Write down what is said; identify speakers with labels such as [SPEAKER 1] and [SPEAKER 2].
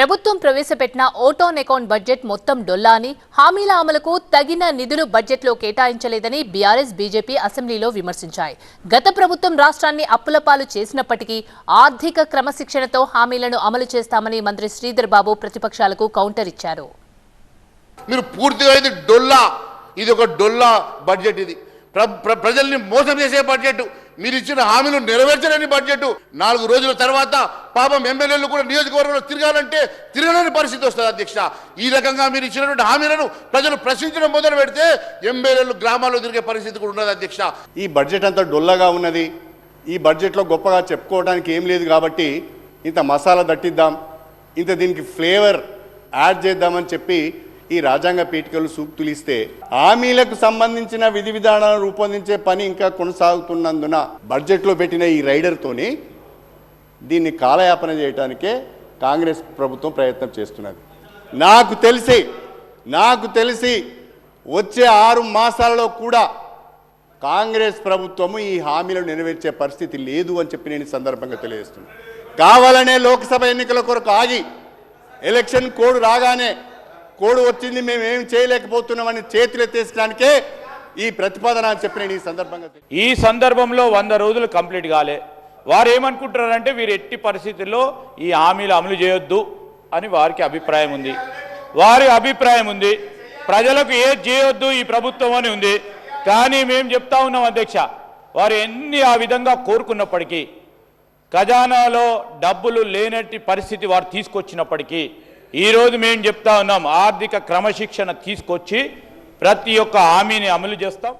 [SPEAKER 1] ప్రభుత్వం ప్రవేశపెట్టిన ఓటోన్ account budget మొత్తం డొల్లా అని హామీల అమలుకు తగిన నిధులు బడ్జెట్లో కేటాయించలేదని బీఆర్ఎస్ బీజేపీ అసెంబ్లీలో విమర్శించాయి. గత ప్రభుత్వం రాష్ట్రాన్ని అప్పులపాలు చేసినప్పటికీ ఆర్థిక క్రమశిక్షణతో హామీలను అమలు చేస్తామని మంత్రి శ్రీధర్ బాబు ప్రతిపక్షాలకు కౌంటర్ ఇచ్చారు.
[SPEAKER 2] మీరు పూర్తిగా ఇది డొల్లా. ఇది ఒక డొల్లా బడ్జెట్ ఇది. ప్ర ప్ర- ప్రజల్ని మోసం చేసే బడ్జెట్. మీరు ఇచ్చిన హామీలు నెరవేర్చలేని బడ్జెట్ నాలుగు రోజుల తర్వాత పాపం ఎమ్మెల్యేలు కూడా నియోజకవర్గంలో తిరగాలంటే తిరగలేని పరిస్థితి వస్తుంది అధ్యక్ష. ఈ రకంగా మీరు ఇచ్చినటువంటి హామీలను ప్రజలు ప్రశ్నించడం మొదలు పెడితే ఎమ్మెల్యేలు గ్రామాల్లో తిరిగే పరిస్థితి కూడా ఉన్నది అధ్యక్ష.
[SPEAKER 3] ఈ బడ్జెట్ అంతా డొల్లగా ఉన్నది. ఈ బడ్జెట్లో గొప్పగా చెప్పుకోవడానికి ఏం లేదు కాబట్టి ఇంత మసాలా దట్టిద్దాం ఇంత దీనికి ఫ్లేవర్ యాడ్ చేద్దామని చెప్పి ఈ రాజ్యాంగ పీఠికలు సూక్తులిస్తే హామీలకు సంబంధించిన విధి విధానాలను రూపొందించే పని ఇంకా కొనసాగుతున్నందున బడ్జెట్లో పెట్టిన ఈ రైడర్తోని దీన్ని కాలయాపన చేయడానికే కాంగ్రెస్ ప్రభుత్వం ప్రయత్నం చేస్తున్నది. నాకు తెలిసి నాకు తెలిసి వచ్చే ఆరు మాసాలలో కూడా కాంగ్రెస్ ప్రభుత్వము ఈ హామీలను నెరవేర్చే పరిస్థితి లేదు అని చెప్పి నేను సందర్భంగా తెలియజేస్తున్నాను కావాలనే లోక్సభ ఎన్నికల కొరకు ఆగి ఎలక్షన్ కోడ్ రాగానే కోడ్ వచ్చింది మేము ఏం చేయలేకపోతున్నామని చేతులు ఎత్తేసడానికే ఈ ప్రతిపాదన అని చెప్పిన ఈ సందర్భంగా
[SPEAKER 4] ఈ సందర్భంలో వంద రోజులు కంప్లీట్ కాలే. వారు ఏమనుకుంటున్నారంటే వీరు ఎట్టి పరిస్థితుల్లో ఈ హామీలు అమలు చేయొద్దు అని వారికి అభిప్రాయం ఉంది. వారి అభిప్రాయం ఉంది. ప్రజలకు ఏది చేయొద్దు ఈ ప్రభుత్వం అని ఉంది. కానీ మేము చెప్తా ఉన్నాం అధ్యక్ష వారు ఎన్ని ఆ విధంగా కోరుకున్నప్పటికీ ఖజానాలో డబ్బులు లేనట్టి పరిస్థితి వారు తీసుకొచ్చినప్పటికీ ఈరోజు మేము చెప్తా ఉన్నాం ఆర్థిక క్రమశిక్షణ తీసుకొచ్చి ప్రతి ఒక్క హామీని అమలు చేస్తాం.